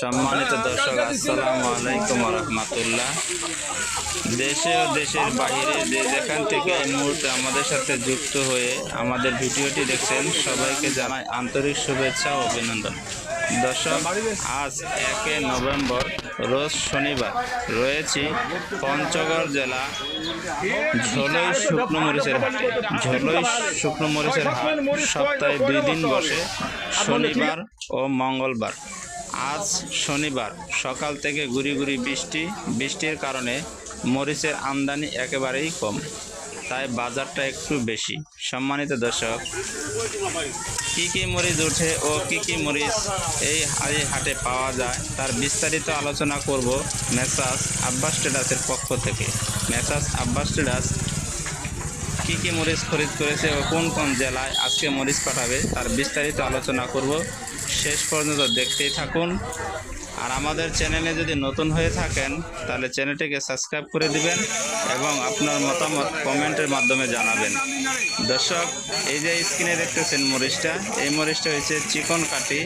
সম্মানিত দর্শক, আসসালামু আলাইকুম রহমতুল্লাহ দেশে ও দেশের বাইরে যে যেখান থেকে এই মুহূর্তে আমাদের সাথে যুক্ত হয়ে আমাদের ভিডিওটি দেখছেন, সবাইকে জানাই আন্তরিক শুভেচ্ছা ও অভিনন্দন। দর্শক, আজ একে নভেম্বর, রোজ শনিবার। রয়েছি পঞ্চগড় জেলা ঝোলই শুকনো মরিচের হাটে। ঝোলই শুকনো মরিচের হাট সপ্তাহে দুই দিন বসে, শনিবার ও মঙ্গলবার। আজ শনিবার। সকাল থেকে গুড়ি গুড়ি বৃষ্টি। বৃষ্টির কারণে মরিচের আমদানি একেবারেই কম। তাই বাজারটা একটু বেশি। সম্মানিত দর্শক, কি কি মরিচ ওঠে ও কি কি মরিচ এই এই হাটে পাওয়া যায় তার বিস্তারিত আলোচনা করব মেসাস আব্বাস ট্রেডার্সের পক্ষ থেকে। মেসাস আব্বাস ট্রেডার্স, কী কী মরিচ খরিদ করেছে ও কোন কোন জেলায় আজকে মরিচ পাঠাবে তার বিস্তারিত আলোচনা করব। শেষ পর্যন্ত দেখতেই থাকুন। আর আমাদের চ্যানেলে যদি নতুন হয়ে থাকেন, তাহলে চ্যানেলটিকে সাবস্ক্রাইব করে দিবেন এবং আপনার মতামত কমেন্টের মাধ্যমে জানাবেন। দর্শক, এই যে স্ক্রিনে দেখতেছেন মরিচটা, এই মরিচটা হয়েছে চিকন কাটি।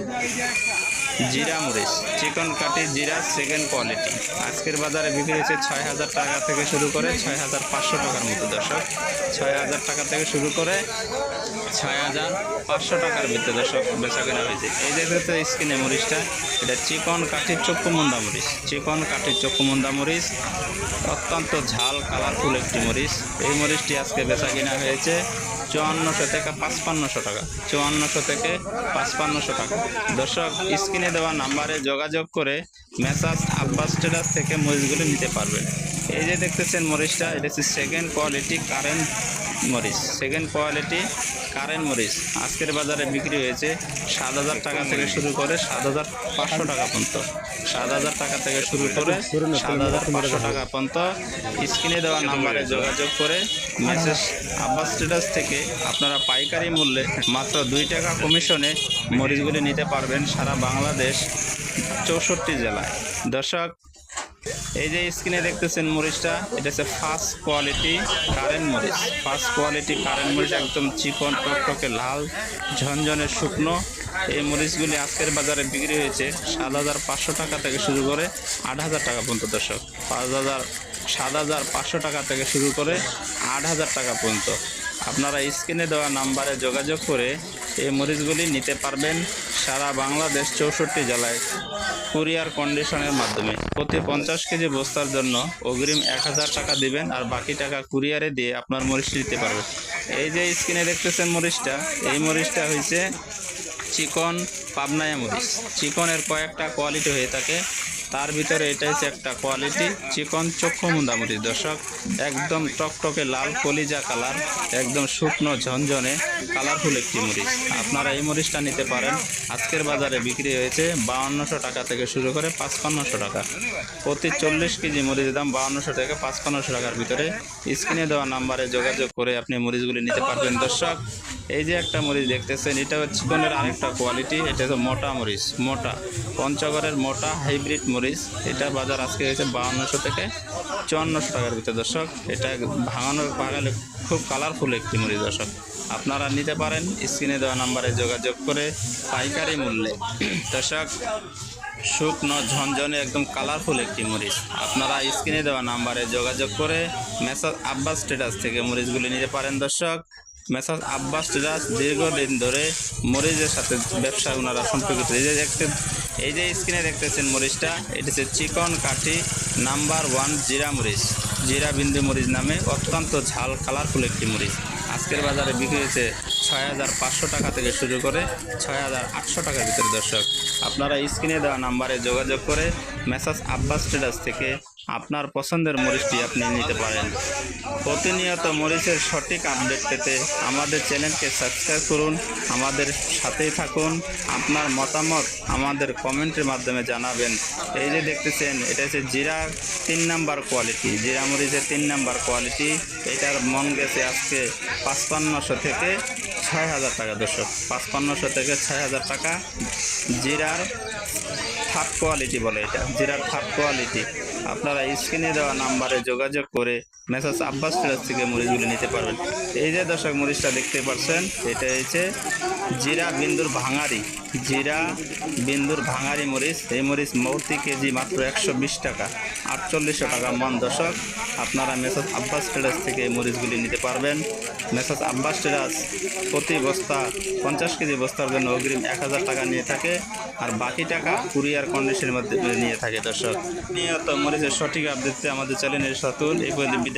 জিরা মরিচ, চিকন কাটি জিরা সেকেন্ড কোয়ালিটি আজকের বাজারে বিক্রি হচ্ছে ছয় হাজার টাকা থেকে শুরু করে ছয় হাজার পাঁচশো টাকার মতো, দর্শক। ছয় হাজার টাকা থেকে শুরু করে ছয় হাজার পাঁচশো টাকার ভিতরে দর্শক বেচা কেনা হয়েছে। এই দেখতে স্কিনে মরিচটা, এটা চিকন কাঠির চক্ষুমুন্দা মরিচ। চিকন কাঠির চক্ষুমুন্দা মরিচ, অত্যন্ত ঝাল কালারফুল একটি মরিচ। এই মরিচটি আজকে বেচা কেনা হয়েছে চুয়ান্নশো থেকে পাঁচপান্নশো টাকা। চুয়ান্নশো থেকে পাঁচপান্নশো টাকা। দর্শক, স্ক্রিনে দেওয়া নাম্বারে যোগাযোগ করে মেসাজ, আব্বাস ট্রেডার থেকে মরিচগুলো নিতে পারবেন। এই যে দেখতেছেন মরিচটা, এটা হচ্ছে সেকেন্ড কোয়ালিটি কারেন্ট মরিচ। সেকেন্ড কোয়ালিটি কারেন্ট মরিচ। আজকের বাজারে বিক্রি হয়েছে সাত হাজার টাকা থেকে শুরু করে সাত হাজার পাঁচশো টাকা পর্যন্ত। সাত হাজার টাকা থেকে শুরু করে সাত হাজার পাঁচশো টাকা পর্যন্ত। স্ক্রিনে দেওয়া নাম্বারে যোগাযোগ করে মেসেজ আব্বাস ট্রেডার্স থেকে আপনারা পাইকারি মূল্যে মাত্র দুই টাকা কমিশনে মরিচগুলি নিতে পারবেন সারা বাংলাদেশ চৌষট্টি জেলায়। দর্শক এই যে স্ক্রিনে দেখতেছেন মরিচটা, এটা হচ্ছে ফার্স্ট কোয়ালিটি কারেন্ট মরিচ। ফার্স্ট কোয়ালিটি কারেন্ট মরিচ একদম চিকন, টকটকে লাল, ঝনঝনে শুকনো। এই মরিচগুলি আজকের বাজারে বিক্রি হয়েছে সাত হাজার পাঁচশো টাকা থেকে শুরু করে আট হাজার টাকা পর্যন্ত দর্শক। পাঁচ হাজার, সাত হাজার পাঁচশো টাকা থেকে শুরু করে আট হাজার টাকা পর্যন্ত। আপনারা স্ক্রিনে দেওয়া নাম্বারে যোগাযোগ করে এই মরিচগুলি নিতে পারবেন। সারা বাংলাদেশ চৌষট্টি জেলায় কুরিয়ার কন্ডিশনের মাধ্যমে। প্রতি পঞ্চাশ কেজি বস্তার জন্য অগ্রিম এক হাজার টাকা দিবেন আর বাকি টাকা কুরিয়ারে দিয়ে আপনার মরিচটি দিতে পারবেন। এই যে স্ক্রিনে দেখতেছেন মরিচটা, এই মরিচটা হয়েছে চিকন পাবনায়া মরিচ। চিকনের কয়েকটা কোয়ালিটি হয়ে থাকে। তার ভিতরে এটা হচ্ছে একটা কোয়ালিটি চিকন চক্ষু মুন্দা মরিচ, দর্শক। একদম টকটকে লাল কলিজা কালার, একদম শুকনো ঝনঝনে কালারফুল একটি মরিচ। আপনারা এই মরিচটা নিতে পারেন। আজকের বাজারে বিক্রি হয়েছে বাউন্নশো টাকা থেকে শুরু করে পাঁচপান্নশো টাকা। প্রতি চল্লিশ কেজি মরিচের দাম বাউন্নশো থেকে পাঁচপান্নশো টাকার ভিতরে। স্ক্রিনে দেওয়া নাম্বারে যোগাযোগ করে আপনি মরিচগুলি নিতে পারবেন, দর্শক। এই যে একটা মরিচ দেখতেছেন, এটা হচ্ছে চিকনের আরেকটা কোয়ালিটি এটা হচ্ছে মোটা মরিচ, মোটা। পঞ্চগড়ের মোটা হাইব্রিড মরিচ, এটা বাজার আজকে হয়েছে বাউন্নশো থেকে চুয়ান্নশো টাকার ভিতরে। দর্শক, এটা ভাঙানোর ভাঙালে খুব কালারফুল একটি মরিচ, দর্শক। আপনারা নিতে পারেন, স্ক্রিনে দেওয়া নাম্বারে যোগাযোগ করে পাইকারি মূল্যে। দর্শক, শুকনো, ঝনঝনে একদম কালারফুল একটি মরিচ। আপনারা স্ক্রিনে দেওয়া নাম্বারে যোগাযোগ করে মেসাজ আব্বাস স্ট্যাটাস থেকে মরিচগুলি নিতে পারেন, দর্শক। মেসাজ আব্বাস ট্রেডার্স দীর্ঘদিন ধরে মরিচের সাথে ব্যবসা ওনারা সম্পর্কিত। এই যে দেখতে এই যে স্ক্রিনে দেখতেছেন মরিচটা, এটি হচ্ছে চিকন কাঠি নাম্বার ওয়ান জিরা মরিচ। জিরা বিন্দু মরিচ নামে অত্যন্ত ঝাল, কালারফুল একটি মরিচ। আজকের বাজারে বিক্রি হয়েছে ছয় হাজার পাঁচশো টাকা থেকে শুরু করে ছয় হাজার আটশো টাকার ভিতরে দর্শক। আপনারা স্ক্রিনে দেওয়া নাম্বারে যোগাযোগ করে মেসাজ আব্বাস ট্রেডার্স থেকে আপনার পছন্দের মরিচটি আপনি নিতে পারেন। প্রতিনিয়ত মরিচের সঠিক আপডেট পেতে আমাদের চ্যানেলকে সাবস্ক্রাইব করুন, আমাদের সাথেই থাকুন, আপনার মতামত আমাদের কমেন্টের মাধ্যমে জানাবেন। এই যে দেখতেছেন, এটা হচ্ছে জিরা তিন নাম্বার কোয়ালিটি, জিরা মরিচের তিন নাম্বার কোয়ালিটি। এটার মন গেছে আজকে পাঁচপান্নশো থেকে ছয় হাজার টাকা, দর্শক। পাঁচপান্নশো থেকে ছয় হাজার টাকা জিরার থার্ড কোয়ালিটি বলে এটা, জিরার থার্ড কোয়ালিটি। আপনারা স্ক্রিনে দেওয়া নাম্বারে যোগাযোগ করে মেসাজ আব্বাস ট্রেলার্স থেকে মরিচগুলি নিতে পারবেন। এই যে দর্শক, মরিচটা দেখতে পাচ্ছেন, এটা হচ্ছে জিরা বিন্দুর ভাঙারি, জিরা বিন্দুর ভাঙারি মরিচ। এই মরিচ মৌতি কেজি মাত্র একশো বিশ টাকা, আটচল্লিশশো টাকা মন। দর্শক, আপনারা মেসাজ আব্বাস ট্রেলার্স থেকে মরিচগুলি নিতে পারবেন। মেসাজ আব্বাস ট্রেলার্স প্রতি বস্তা পঞ্চাশ কেজি বস্তার জন্য অগ্রিম এক হাজার টাকা নিয়ে থাকে আর বাকি টাকা কুরিয়ার কন্ডিশনের মধ্যে নিয়ে থাকে দর্শক। নিয়ত মরিচের সঠিক আপডেটে আমাদের চ্যানেলের সাথে এই পর্যন্ত